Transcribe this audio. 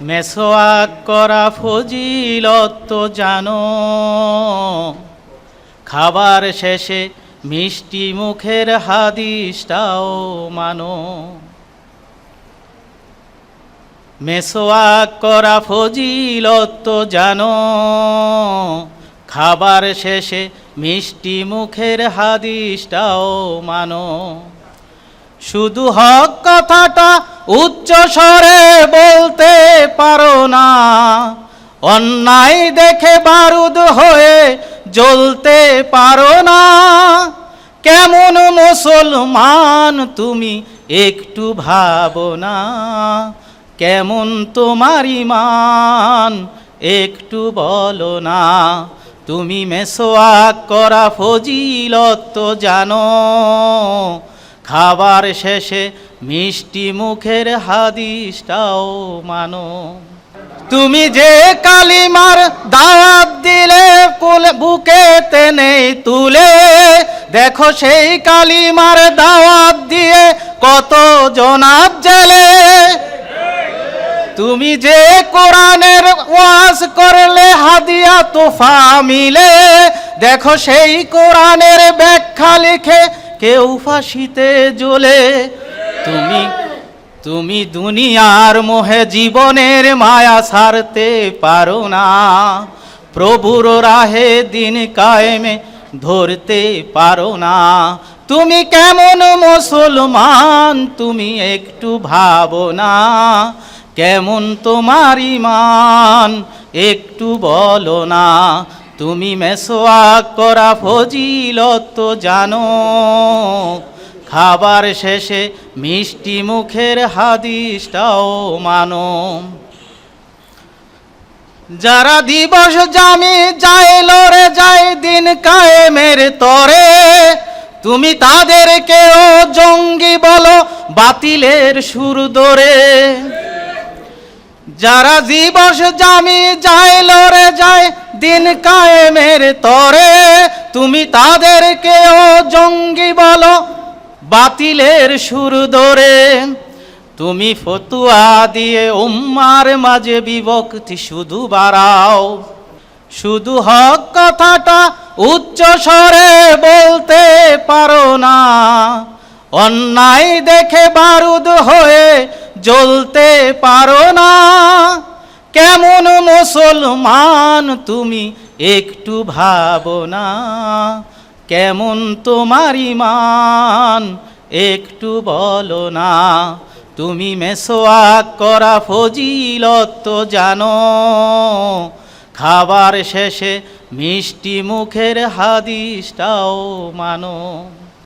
মেসোয়াক করা ফজিলত জানো। খাবার শেষে মিষ্টি মুখের হাদিসটাও মানো। মেসোয়াক করা ফজিলত জানো। খাবার শেষে মিষ্টি মুখের হাদিসটাও মানো। শুধু হক কথাটা উচ্চ স্বরে বলতে পারো না। অন্যায় দেখে বারুদ হয়ে জ্বলতে পারো না। কেমন মুসলমান তুমি একটু ভাবো না। কেমন তোমার ইমান একটু বলো না। তুমি মেসোয়াক করা ফজিলত জানো। খাবার শেষে মিষ্টি মুখের হাদিসটাও মানো। তুমি যে কালিমার দাওয়াত দিলে বুকে তেনে তুলে, দেখো সেই কালিমার দাওয়াত দিয়ে কত জনাব জেলে। তুমি যে কোরআনের ওয়াজ করলে, হাদিয়া তোফা মিলে, দেখো সেই কোরআনের ব্যাখ্যা লিখে কেউ ফাঁসিতে জ্বলে। তুমি তুমি দুনিয়ার মোহে জীবনের মায়া ছাড়তে পারো না। প্রভুর রাহে দিন কায়েমে ধরতে পারো না। তুমি কেমন মুসলমান, তুমি একটু ভাবো না। কেমন তোমার ইমান, একটু বলো না। তুমি মেসোয়াক করা ফজিলত জানো। খাবার শেষে মিষ্টি মুখের হাদিসটাও মানো। যারা দিবস জামি যায় লড়ে যায় দিন কায়েমের তরে, তুমি তাদেরকেও জঙ্গি বলো বাতিলের সুর ধরে। যারা দিবস জামি যায়, লড়ে যায়, দিন কায়েমের তরে, তুমি তাদেরকেও জঙ্গি বলো, বাতিলের সুর ধরে। তুমি ফতুয়া দিয়ে উম্মার মাঝে বিভক্তি শুধু বাড়াও। শুধু হক কথাটা উচ্চ স্বরে বলতে পারো না। অন্যায় দেখে বারুদ হয়ে জ্বলতে পারো না। কেমন মুসলমান তুমি একটু ভাবো না। কেমন তোমার ইমান একটু বলো না। তুমি মেসোয়াক করা ফজিলত জানো। খাবার শেষে মিষ্টি মুখের হাদিসটাও মানো।